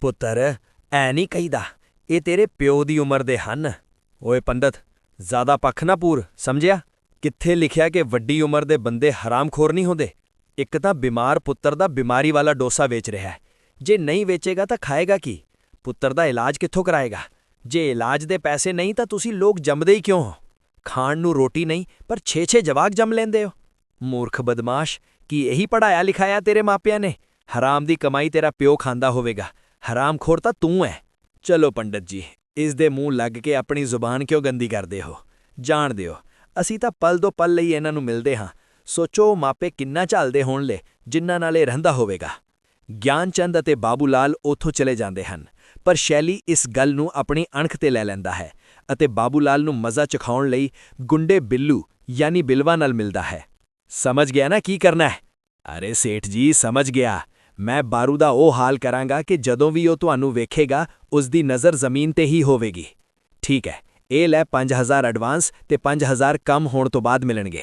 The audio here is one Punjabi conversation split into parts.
ਪੁੱਤਰ, ਐ ਨਹੀਂ ਕਹੀਦਾ। ਇਹ ਤੇਰੇ ਪਿਓ ਦੀ ਉਮਰ ਦੇ ਹਨ। ਓਏ ਪੰਡਤ, ਜ਼ਿਆਦਾ ਪੱਖ ਨਾ ਪੂਰ, ਸਮਝਿਆ? ਕਿੱਥੇ ਲਿਖਿਆ ਕਿ ਵੱਡੀ ਉਮਰ ਦੇ ਬੰਦੇ ਹਰਾਮਖੋਰ ਨਹੀਂ ਹੁੰਦੇ? ਇੱਕ ਤਾਂ ਬਿਮਾਰ ਪੁੱਤਰ ਦਾ ਬਿਮਾਰੀ ਵਾਲਾ ਡੋਸਾ ਵੇਚ ਰਿਹਾ ਹੈ। ਜੇ ਨਹੀਂ ਵੇਚੇਗਾ ਤਾਂ ਖਾਏਗਾ ਕੀ? ਪੁੱਤਰ ਦਾ ਇਲਾਜ ਕਿੱਥੋਂ ਕਰਾਏਗਾ? ਜੇ ਇਲਾਜ ਦੇ ਪੈਸੇ ਨਹੀਂ ਤਾਂ ਤੁਸੀਂ ਲੋਕ ਜੰਮਦੇ ਹੀ ਕਿਉਂ ਹੋ? ਖਾਣ ਨੂੰ ਰੋਟੀ ਨਹੀਂ, ਪਰ 6-6 ਜਵਾਕ ਜੰਮ ਲੈਂਦੇ ਹੋ। ਮੂਰਖ ਬਦਮਾਸ਼, ਕੀ ਇਹੀ ਪੜਾਇਆ ਲਿਖਾਇਆ ਤੇਰੇ ਮਾਪਿਆਂ ਨੇ? ਹਰਾਮ ਦੀ ਕਮਾਈ ਤੇਰਾ ਪਿਓ ਖਾਂਦਾ ਹੋਵੇਗਾ। ਹਰਾਮਖੋਰ ਤਾਂ ਤੂੰ ਹੈ ਚਲੋ ਪੰਡਤ ਜੀ, ਇਸ ਦੇ ਮੂੰਹ ਲੱਗ ਕੇ ਆਪਣੀ ਜ਼ੁਬਾਨ ਕਿਉਂ ਗੰਦੀ ਕਰਦੇ ਹੋ? ਜਾਣ ਦਿਓ। ਅਸੀਂ ਤਾਂ ਪਲ ਦੋ ਪਲ ਲਈ ਇਹਨਾਂ ਨੂੰ ਮਿਲਦੇ ਹਾਂ। ਸੋਚੋ ਮਾਪੇ ਕਿੰਨਾ ਝੱਲਦੇ ਹੋਣਲੇ, ਜਿਨ੍ਹਾਂ ਨਾਲ ਇਹ ਰਹਿੰਦਾ ਹੋਵੇਗਾ। ਗਿਆਨਚੰਦ ਅਤੇ ਬਾਬੂ ਲਾਲ ਉੱਥੋਂ ਚਲੇ ਜਾਂਦੇ ਹਨ, ਪਰ ਸ਼ੈਲੀ ਇਸ ਗੱਲ ਨੂੰ ਆਪਣੀ ਅਣਖ ਤੇ ਲੈ ਲੈਂਦਾ ਹੈ ਅਤੇ ਬਾਬੂ ਲਾਲ ਨੂੰ ਮਜ਼ਾ ਚਖਾਉਣ ਲਈ ਗੁੰਡੇ ਬਿੱਲੂ, ਯਾਨੀ ਬਿਲਵਾ ਨਾਲ ਮਿਲਦਾ ਹੈ। ਸਮਝ ਗਿਆ ਨਾ ਕੀ ਕਰਨਾ ਹੈ? ਅਰੇ ਸੇਠ ਜੀ, ਸਮਝ ਗਿਆ। ਮੈਂ ਬਾਰੂ ਦਾ ਉਹ ਹਾਲ ਕਰਾਂਗਾ ਕਿ ਜਦੋਂ ਵੀ ਉਹ ਤੁਹਾਨੂੰ ਵੇਖੇਗਾ, ਉਸ ਦੀ ਨਜ਼ਰ ਜ਼ਮੀਨ ਤੇ ਹੀ ਹੋਵੇਗੀ। ਠੀਕ ਹੈ, ਇਹ ਲੈ 5000 ਐਡਵਾਂਸ ਤੇ 5000 ਕਮ ਹੋਣ ਤੋਂ ਬਾਅਦ ਮਿਲਣਗੇ।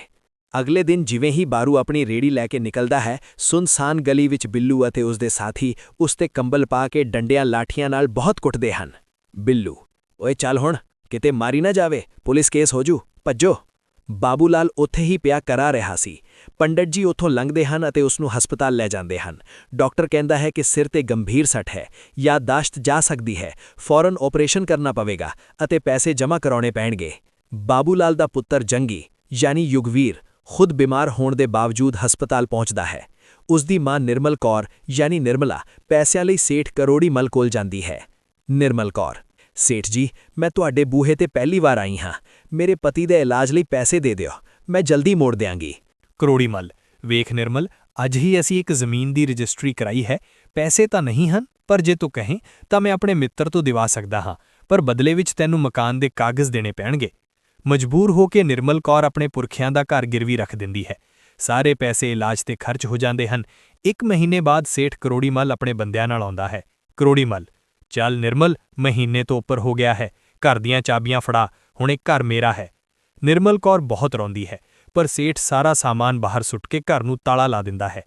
ਅਗਲੇ ਦਿਨ ਜਿਵੇਂ ਹੀ ਬਾਰੂ ਆਪਣੀ ਰੇੜੀ ਲੈ ਕੇ ਨਿਕਲਦਾ ਹੈ, ਸੁਨਸਾਨ ਗਲੀ ਵਿੱਚ ਬਿੱਲੂ ਅਤੇ ਉਸ ਦੇ ਸਾਥੀ ਉਸ ਤੇ ਕੰਬਲ ਪਾ ਕੇ ਡੰਡਿਆਂ ਲਾਠੀਆਂ ਨਾਲ ਬਹੁਤ ਕੁੱਟਦੇ ਹਨ। ਬਿੱਲੂ, ਓਏ ਚੱਲ ਹੁਣ, ਕਿਤੇ ਮਾਰੀ ਨਾ ਜਾਵੇ, ਪੁਲਿਸ ਕੇਸ ਹੋ ਜੂ, ਭੱਜੋ। ਬਾਬੂ ਲਾਲ ਉੱਥੇ ਹੀ ਪਿਆ ਕਰਾ ਰਿਹਾ ਸੀ। ਪੰਡਤ ਜੀ ਉੱਥੋਂ ਲੰਘਦੇ ਹਨ ਅਤੇ ਉਸ ਨੂੰ ਹਸਪਤਾਲ ਲੈ ਜਾਂਦੇ ਹਨ। ਡਾਕਟਰ ਕਹਿੰਦਾ ਹੈ ਕਿ ਸਿਰ ਤੇ ਗੰਭੀਰ ਸੱਟ ਹੈ ਯਾਦਾਸ਼ਤ ਜਾ ਸਕਦੀ ਹੈ, ਫੌਰਨ ਆਪਰੇਸ਼ਨ ਕਰਨਾ ਪਵੇਗਾ ਅਤੇ ਪੈਸੇ ਜਮ੍ਹਾਂ ਕਰਾਉਣੇ ਪੈਣਗੇ। ਬਾਬੂ ਲਾਲ ਦਾ ਪੁੱਤਰ ਜੰਗੀ, ਯਾਨੀ ਯੁਗਵੀਰ, ਖੁਦ ਬਿਮਾਰ ਹੋਣ ਦੇ ਬਾਵਜੂਦ ਹਸਪਤਾਲ ਪਹੁੰਚਦਾ ਹੈ। ਉਸ ਦੀ ਮਾਂ ਨਿਰਮਲ ਕੌਰ, ਯਾਨੀ ਨਿਰਮਲਾ, ਪੈਸਿਆਂ ਲਈ ਸੇਠ ਕਰੋੜੀ ਮਲ ਕੋਲ ਜਾਂਦੀ ਹੈ। ਨਿਰਮਲ ਕੌਰ, ਸੇਠ ਜੀ, ਮੈਂ ਤੁਹਾਡੇ ਬੂਹੇ ਤੇ ਪਹਿਲੀ ਵਾਰ ਆਈ ਹਾਂ। ਮੇਰੇ ਪਤੀ ਦੇ ਇਲਾਜ ਲਈ ਪੈਸੇ ਦੇ ਦਿਓ, ਮੈਂ ਜਲਦੀ ਮੋੜ ਦਿਆਂਗੀ। ਕਰੋੜੀ ਮੱਲ। ਵੇਖ ਨਿਰਮਲ, ਅੱਜ ਹੀ ਅਸੀਂ ਇੱਕ ਜ਼ਮੀਨ ਦੀ ਰਜਿਸਟਰੀ ਕਰਾਈ ਹੈ। ਪੈਸੇ ਤਾਂ ਨਹੀਂ ਹਨ, ਪਰ ਜੇ ਤੂੰ ਕਹੇ, ਤਾਂ ਮੈਂ ਆਪਣੇ ਮਿੱਤਰ ਤੋਂ ਦਿਵਾ ਸਕਦਾ ਹਾਂ। ਪਰ ਬਦਲੇ ਵਿੱਚ ਤੈਨੂੰ ਮਕਾਨ ਦੇ ਕਾਗਜ਼ ਦੇਣੇ ਪੈਣਗੇ। ਮਜਬੂਰ ਹੋ ਕੇ ਨਿਰਮਲ ਕੌਰ ਆਪਣੇ ਪੁਰਖਿਆਂ ਦਾ ਘਰ ਗਿਰਵੀ ਰੱਖ ਦਿੰਦੀ ਹੈ। ਸਾਰੇ ਪੈਸੇ ਇਲਾਜ ਤੇ ਖਰਚ ਹੋ ਜਾਂਦੇ ਹਨ। ਇੱਕ ਮਹੀਨੇ ਬਾਅਦ ਸੇਠ ਕਰੋੜੀ ਮੱਲ ਆਪਣੇ ਬੰਦਿਆਂ ਨਾਲ ਆਉਂਦਾ ਹੈ। ਕਰੋੜੀ ਮੱਲ, ਚੱਲ ਨਿਰਮਲ, ਮਹੀਨੇ ਤੋਂ ਉੱਪਰ ਹੋ ਗਿਆ ਹੈ। ਘਰ ਦੀਆਂ ਚਾਬੀਆਂ ਫੜਾ, ਹੁਣ ਇਹ ਘਰ ਮੇਰਾ ਹੈ। ਨਿਰਮਲ ਕੌਰ ਬਹੁਤ ਰੋਂਦੀ ਹੈ। ਪਰ ਸੇਠ ਸਾਰਾ ਸਾਮਾਨ ਬਾਹਰ ਸੁੱਟ ਕੇ ਘਰ ਨੂੰ ਤਾਲਾ ਲਾ ਦਿੰਦਾ ਹੈ।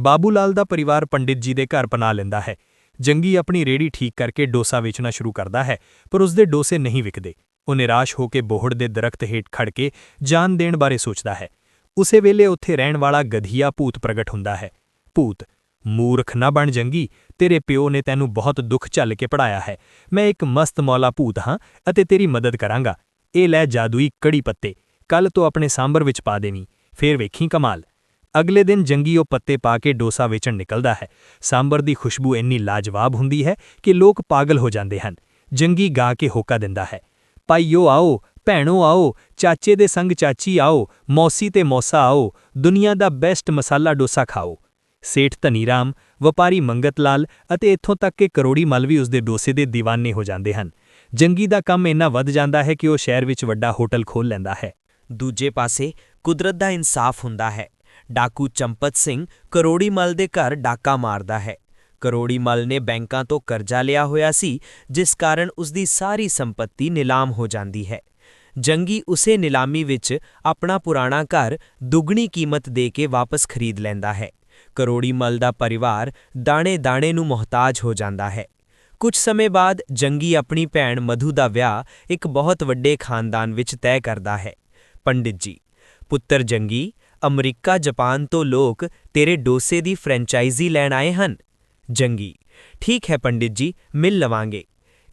ਬਾਬੂ ਲਾਲ ਦਾ ਪਰਿਵਾਰ ਪੰਡਿਤ ਜੀ ਦੇ ਘਰ ਪਨਾ ਲੈਂਦਾ ਹੈ। ਜੰਗੀ ਆਪਣੀ ਰੇੜੀ ਠੀਕ ਕਰਕੇ ਡੋਸਾ ਵੇਚਣਾ ਸ਼ੁਰੂ ਕਰਦਾ ਹੈ, ਪਰ ਉਸਦੇ ਡੋਸੇ ਨਹੀਂ ਵਿਕਦੇ। ਉਹ ਨਿਰਾਸ਼ ਹੋ ਕੇ ਬੋਹੜ ਦੇ ਦਰਖਤ ਹੇਠ ਖੜ ਕੇ ਜਾਨ ਦੇਣ ਬਾਰੇ ਸੋਚਦਾ ਹੈ। ਉਸੇ ਵੇਲੇ ਉੱਥੇ ਰਹਿਣ ਵਾਲਾ ਗਧੀਆ ਭੂਤ ਪ੍ਰਗਟ ਹੁੰਦਾ ਹੈ। ਭੂਤ, ਮੂਰਖ ਨਾ ਬਣ ਜੰਗੀ, ਤੇਰੇ ਪਿਓ ਨੇ ਤੈਨੂੰ ਬਹੁਤ ਦੁੱਖ ਝੱਲ ਕੇ ਪੜਾਇਆ ਹੈ। ਮੈਂ ਇੱਕ ਮਸਤ ਮੌਲਾ ਭੂਤ ਹਾਂ ਅਤੇ ਤੇਰੀ ਮਦਦ ਕਰਾਂਗਾ। ਇਹ ਲੈ ਜਾਦੂਈ ਕੜੀ ਪੱਤੇ। ਕੱਲ ਤੋਂ ਆਪਣੇ ਸਾਂਬਰ ਵਿੱਚ ਪਾ ਦੇਵੀਂ, ਫੇਰ ਵੇਖੀ ਕਮਾਲ। ਅਗਲੇ ਦਿਨ ਜੰਗੀ ਉਹ ਪੱਤੇ ਪਾ ਕੇ ਡੋਸਾ ਵੇਚਣ ਨਿਕਲਦਾ ਹੈ। ਸਾਂਬਰ ਦੀ ਖੁਸ਼ਬੂ ਇੰਨੀ ਲਾਜਵਾਬ ਹੁੰਦੀ ਹੈ ਕਿ ਲੋਕ ਪਾਗਲ ਹੋ ਜਾਂਦੇ ਹਨ। ਜੰਗੀ ਗਾ ਕੇ ਹੋਕਾ ਦਿੰਦਾ ਹੈ। ਭਾਈਓ ਆਓ, ਭੈਣੋ ਆਓ, ਚਾਚੇ ਦੇ ਸੰਗ ਚਾਚੀ ਆਓ, ਮੌਸੀ ਤੇ ਮੌਸਾ ਆਓ, ਦੁਨੀਆ ਦਾ ਬੈਸਟ ਮਸਾਲਾ ਡੋਸਾ ਖਾਓ। ਸੇਠ ਧਨੀਰਾਮ, ਵਪਾਰੀ ਮੰਗਤ ਲਾਲ ਅਤੇ ਇੱਥੋਂ ਤੱਕ ਕਿ ਕਰੋੜੀ ਮਲ ਵੀ ਉਸ ਡੋਸੇ ਦੇ دیਵਾਨੇ ਹੋ ਜਾਂਦੇ ਹਨ। ਜੰਗੀ ਦਾ ਕੰਮ ਇੰਨਾ ਵੱਧ ਜਾਂਦਾ ਹੈ ਕਿ ਉਹ ਸ਼ਹਿਰ ਵਿੱਚ ਵੱਡਾ ਹੋਟਲ ਖੋਲ ਲੈਂਦਾ ਹੈ। ਦੂਜੇ ਪਾਸੇ ਕੁਦਰਤ ਦਾ ਇਨਸਾਫ ਹੁੰਦਾ ਹੈ। ਡਾਕੂ ਚੰਪਤ ਸਿੰਘ ਕਰੋੜੀਮਲ ਦੇ ਘਰ ਡਾਕਾ ਮਾਰਦਾ ਹੈ। ਕਰੋੜੀਮਲ ਨੇ ਬੈਂਕਾਂ ਤੋਂ ਕਰਜ਼ਾ ਲਿਆ ਹੋਇਆ ਸੀ, ਜਿਸ ਕਾਰਨ ਉਸ ਦੀ ਸਾਰੀ ਸੰਪਤੀ ਨਿਲਾਮ ਹੋ ਜਾਂਦੀ ਹੈ। ਜੰਗੀ ਉਸੇ ਨਿਲਾਮੀ ਵਿੱਚ ਆਪਣਾ ਪੁਰਾਣਾ ਘਰ ਦੁੱਗਣੀ ਕੀਮਤ ਦੇ ਕੇ ਵਾਪਸ ਖਰੀਦ ਲੈਂਦਾ ਹੈ। ਕਰੋੜੀਮਲ ਦਾ ਪਰਿਵਾਰ ਦਾਣੇ-ਦਾਣੇ ਨੂੰ ਮੁਹਤਾਜ ਹੋ ਜਾਂਦਾ ਹੈ। ਕੁਝ ਸਮੇਂ ਬਾਅਦ ਜੰਗੀ ਆਪਣੀ ਭੈਣ ਮਧੂ ਦਾ ਵਿਆਹ ਇੱਕ ਬਹੁਤ ਵੱਡੇ ਖਾਨਦਾਨ ਵਿੱਚ ਤੈਅ ਕਰਦਾ ਹੈ। ਪੰਡਿਤ ਜੀ। ਪੁੱਤਰ ਜੰਗੀ, ਅਮਰੀਕਾ, ਜਾਪਾਨ ਤੋਂ ਲੋਕ ਤੇਰੇ ਡੋਸੇ ਦੀ ਫਰੈਂਚਾਈਜ਼ੀ ਲੈਣ ਆਏ ਹਨ? ਜੰਗੀ, ਠੀਕ ਹੈ ਪੰਡਿਤ ਜੀ, ਮਿਲ ਲਵਾਂਗੇ।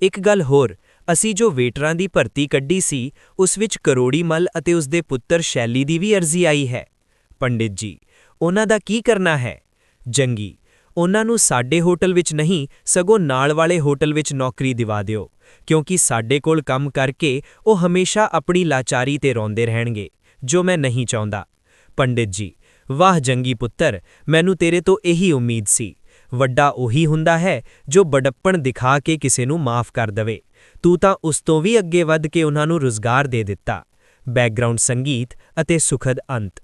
ਇੱਕ ਗੱਲ ਹੋਰ, ਅਸੀਂ ਜੋ ਵੇਟਰਾਂ ਦੀ ਭਰਤੀ ਕੱਢੀ ਸੀ, ਉਸ ਵਿੱਚ ਕਰੋੜੀ ਮਲ ਅਤੇ ਉਸ ਦੇ ਪੁੱਤਰ ਸ਼ੈਲੀ ਦੀ ਵੀ ਅਰਜ਼ੀ ਆਈ ਹੈ। ਪੰਡਿਤ ਜੀ, ਉਹਨਾਂ ਦਾ ਕੀ ਕਰਨਾ ਹੈ? ਜੰਗੀ ਉਹਨਾਂ ਨੂੰ ਸਾਡੇ ਹੋਟਲ ਵਿੱਚ ਨਹੀਂ, ਸਗੋਂ ਨਾਲ ਵਾਲੇ ਹੋਟਲ ਵਿੱਚ ਨੌਕਰੀ ਦਿਵਾ ਦਿਓ, ਕਿਉਂਕਿ ਸਾਡੇ ਕੋਲ ਕੰਮ ਕਰਕੇ ਉਹ ਹਮੇਸ਼ਾ ਆਪਣੀ ਲਾਚਾਰੀ ਤੇ ਰੋਂਦੇ ਰਹਿਣਗੇ, ਜੋ ਮੈਂ ਨਹੀਂ ਚਾਹੁੰਦਾ। ਪੰਡਿਤ ਜੀ, ਵਾਹ ਜੰਗੀ ਪੁੱਤਰ, ਮੈਨੂੰ ਤੇਰੇ ਤੋਂ ਇਹੀ ਉਮੀਦ ਸੀ। ਵੱਡਾ ਉਹੀ ਹੁੰਦਾ ਹੈ ਜੋ ਬੜੱਪਣ ਦਿਖਾ ਕੇ ਕਿਸੇ ਨੂੰ ਮਾਫ ਕਰ ਦਵੇ। ਤੂੰ ਤਾਂ ਉਸ ਤੋਂ ਵੀ ਅੱਗੇ ਵੱਧ ਕੇ ਉਹਨਾਂ ਨੂੰ ਰੁਜ਼ਗਾਰ ਦੇ ਦਿੱਤਾ। ਬੈਕਗ੍ਰਾਉਂਡ ਸੰਗੀਤ ਅਤੇ ਸੁਖਦ ਅੰਤ।